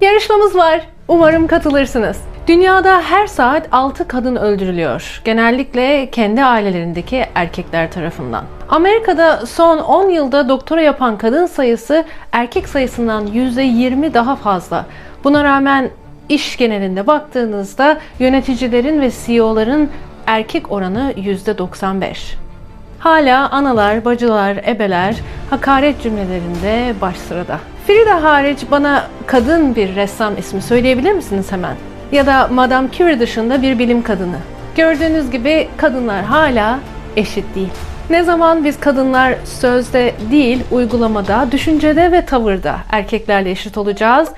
Yarışmamız var. Umarım katılırsınız. Dünyada her saat 6 kadın öldürülüyor. Genellikle kendi ailelerindeki erkekler tarafından. Amerika'da son 10 yılda doktora yapan kadın sayısı erkek sayısından %20 daha fazla. Buna rağmen iş genelinde baktığınızda yöneticilerin ve CEO'ların erkek oranı %95. Hala analar, bacılar, ebeler hakaret cümlelerinde baş sırada. Frida hariç bana kadın bir ressam ismi söyleyebilir misiniz hemen? Ya da Madame Curie dışında bir bilim kadını. Gördüğünüz gibi kadınlar hala eşit değil. Ne zaman biz kadınlar sözde değil, uygulamada, düşüncede ve tavırda erkeklerle eşit olacağız,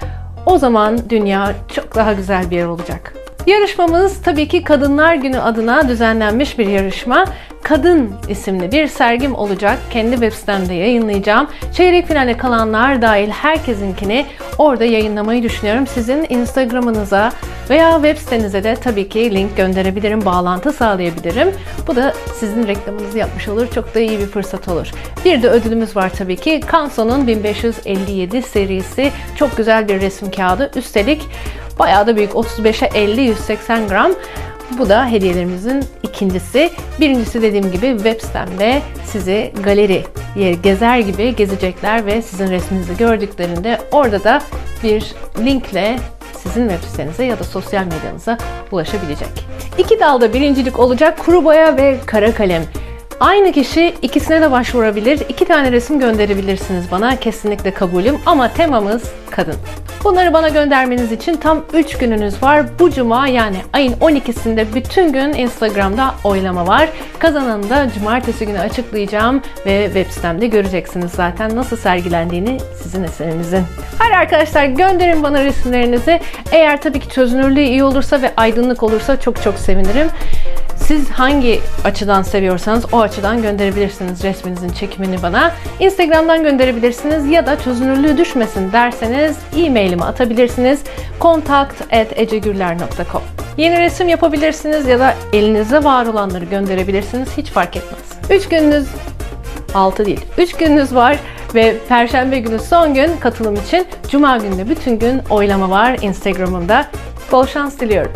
o zaman dünya çok daha güzel bir yer olacak. Yarışmamız tabii ki Kadınlar Günü adına düzenlenmiş bir yarışma. Kadın isimli bir sergim olacak. Kendi web sitemde yayınlayacağım. Çeyrek finale kalanlar dahil herkesinkini orada yayınlamayı düşünüyorum. Sizin Instagram'ınıza veya web sitenize de tabii ki link gönderebilirim, bağlantı sağlayabilirim. Bu da sizin reklamınızı yapmış olur. Çok da iyi bir fırsat olur. Bir de ödülümüz var tabii ki. Canso'nun 1557 serisi. Çok güzel bir resim kağıdı. Üstelik Bayağı da büyük 35'e 50 180 gram. Bu da hediyelerimizin ikincisi. Birincisi dediğim gibi web sitemde sizi galeri gezer gibi gezecekler ve sizin resminizi gördüklerinde orada da bir linkle sizin web sitenize ya da sosyal medyanıza ulaşabilecek. İki dalda birincilik olacak kuru boya ve kara kalem. Aynı kişi ikisine de başvurabilir. İki tane resim gönderebilirsiniz bana. Kesinlikle kabulüm ama temamız kadın. Bunları bana göndermeniz için tam 3 gününüz var. Bu cuma yani ayın 12'sinde bütün gün Instagram'da oylama var. Kazananı da cumartesi günü açıklayacağım ve web sitemde göreceksiniz zaten nasıl sergilendiğini sizin eserinizin. Hadi arkadaşlar gönderin bana resimlerinizi. Eğer tabii ki çözünürlüğü iyi olursa ve aydınlık olursa çok çok sevinirim. Siz hangi açıdan seviyorsanız o açıdan gönderebilirsiniz resminizin çekimini bana. Instagram'dan gönderebilirsiniz ya da çözünürlüğü düşmesin derseniz e-mailimi atabilirsiniz. contact@ecegürler.com Yeni resim yapabilirsiniz ya da elinizde var olanları gönderebilirsiniz. Hiç fark etmez. 3 gününüz 6 değil. 3 gününüz var ve perşembe günü son gün katılım için cuma günü bütün gün oylama var Instagram'ımda. Bol şans diliyorum.